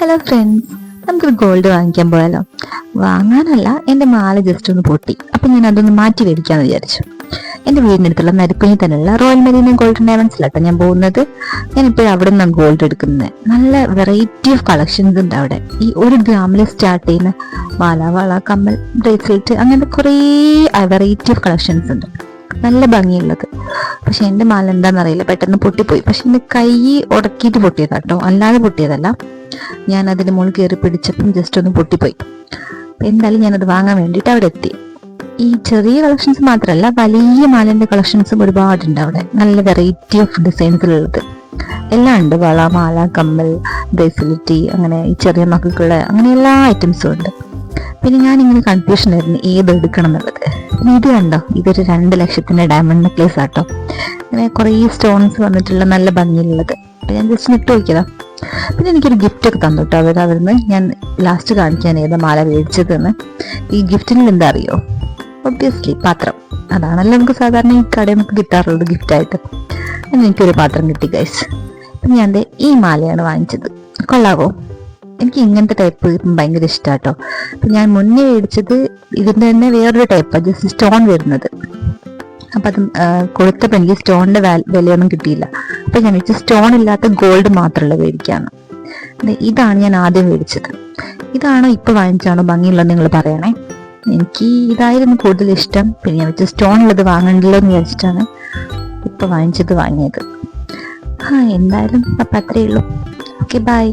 Hello friends നമുക്കൊരു gold വാങ്ങിക്കാൻ പോയാലോ? വാങ്ങാനല്ല എന്റെ മാല ജസ്റ്റ് ഒന്ന് പൊട്ടി. അപ്പം ഞാൻ അതൊന്ന് മാറ്റി മേടിക്കാമെന്ന് വിചാരിച്ചു. എന്റെ വീടിനടുത്തുള്ള നരിക്കുഞ്ഞി തന്നെയുള്ള റോയൽ മെരീന ഗോൾഡൻ ഡയമണ്ട്സിലാട്ടോ ഞാൻ പോകുന്നത് ഞാൻ ഇപ്പോഴും അവിടെ നിന്നാണ് ഗോൾഡ് എടുക്കുന്നത് നല്ല വെറൈറ്റി ഓഫ് കളക്ഷൻസ് ഉണ്ട് അവിടെ. ഈ ഒരു ഗ്രാമിൽ സ്റ്റാർട്ട് ചെയ്യുന്ന മാല വള കമ്മൽ ബ്രേസ്ലെറ്റ് അങ്ങനത്തെ കുറേ വെറൈറ്റി ഓഫ് കളക്ഷൻസ് ഉണ്ട്. നല്ല ഭംഗിയുള്ളത്. പക്ഷെ എന്റെ മാല എന്താണെന്നറിയില്ല. പെട്ടെന്ന് പൊട്ടിപ്പോയി. പക്ഷെ എന്റെ കൈ ഉടക്കിയിട്ട് പൊട്ടിയതാ കേട്ടോ. അല്ലാതെ പൊട്ടിയതല്ല. ഞാൻ അതിന്റെ മുകളിൽ കയറി പിടിച്ചപ്പം ജസ്റ്റ് ഒന്ന് പൊട്ടിപ്പോയി. എന്തായാലും ഞാനത് വാങ്ങാൻ വേണ്ടിയിട്ട് അവിടെ എത്തി. ഈ ചെറിയ കളക്ഷൻസ് മാത്രമല്ല വലിയ മാലിന്റെ കളക്ഷൻസും ഒരുപാടുണ്ട് അവിടെ. നല്ല വെറൈറ്റി ഓഫ് ഡിസൈൻസിലുള്ളത് എല്ലാം ഉണ്ട്. വള മാല കമ്മൽ ബ്രേസ്ലെറ്റ് അങ്ങനെ ഈ ചെറിയ മക്കൾക്കുള്ള അങ്ങനെ എല്ലാ ഐറ്റംസും ഉണ്ട്. പിന്നെ ഞാൻ ഇങ്ങനെ കൺഫ്യൂഷൻ ആയിരുന്നു. ഏത് എടുക്കണം എന്നുള്ളത്. ഇത് കണ്ടോ ഇതൊരു രണ്ട് ലക്ഷത്തിന്റെ ഡയമണ്ട് നെക്ലേസ് ആട്ടോ. അങ്ങനെ കുറേ സ്റ്റോൺസ് വന്നിട്ടുള്ള നല്ല ഭംഗിയുള്ളത് ഞാൻ ജസ്റ്റ് ഇട്ട് നോക്കിയതാ. പിന്നെ എനിക്കൊരു ഗിഫ്റ്റ് ഒക്കെ തന്നു കേട്ടോ അവർ അവിടുന്ന് ഞാൻ ലാസ്റ്റ് കാണിക്കാൻ ഏതാ മാല മേടിച്ചതെന്ന്. ഈ ഗിഫ്റ്റിന് എന്താ അറിയോ? ഒബ്വിയസ്ലി പാത്രം. അതാണല്ലോ നമുക്ക് സാധാരണ ഈ കടയിൽ നമുക്ക് കിട്ടാറുള്ളത് ഗിഫ്റ്റായിട്ട് അങ്ങനെ എനിക്കൊരു പാത്രം കിട്ടി ഗൈസ് ഞാൻ ഈ മാലയാണ് വാങ്ങിച്ചത്. കൊള്ളാവോ? എനിക്ക് ഇങ്ങനത്തെ ടൈപ്പ് ഭയങ്കര ഇഷ്ടമാട്ടോ അപ്പം ഞാൻ മുന്നേ മേടിച്ചത് ഇതിന്റെ തന്നെ വേറൊരു ടൈപ്പാണ് ജസ്റ്റ് സ്റ്റോൺ വരുന്നത്. അപ്പം അത് കൊടുത്തപ്പോൾ എനിക്ക് സ്റ്റോണിന്റെ വിലയൊന്നും കിട്ടിയില്ല. അപ്പം ഞാൻ വെച്ച് സ്റ്റോൺ ഇല്ലാത്ത ഗോൾഡ് മാത്രമുള്ള മേടിക്കാന്ന്. ഇതാണ് ഞാൻ ആദ്യം മേടിച്ചത്. ഇതാണോ ഇപ്പൊ വാങ്ങിച്ചാണോ ഭംഗിയുള്ളത് നിങ്ങൾ പറയണേ. എനിക്ക് ഇതായിരുന്നു കൂടുതൽ ഇഷ്ടം. പിന്നെ ഞാൻ വെച്ച് സ്റ്റോൺ ഉള്ളത് വാങ്ങണ്ടല്ലോ എന്ന് വിചാരിച്ചിട്ടാണ് ഇപ്പൊ വാങ്ങിച്ചത് വാങ്ങിയത്. ആ എന്തായാലും അപ്പൊ അത്രയേ ഉള്ളൂ. Okay bye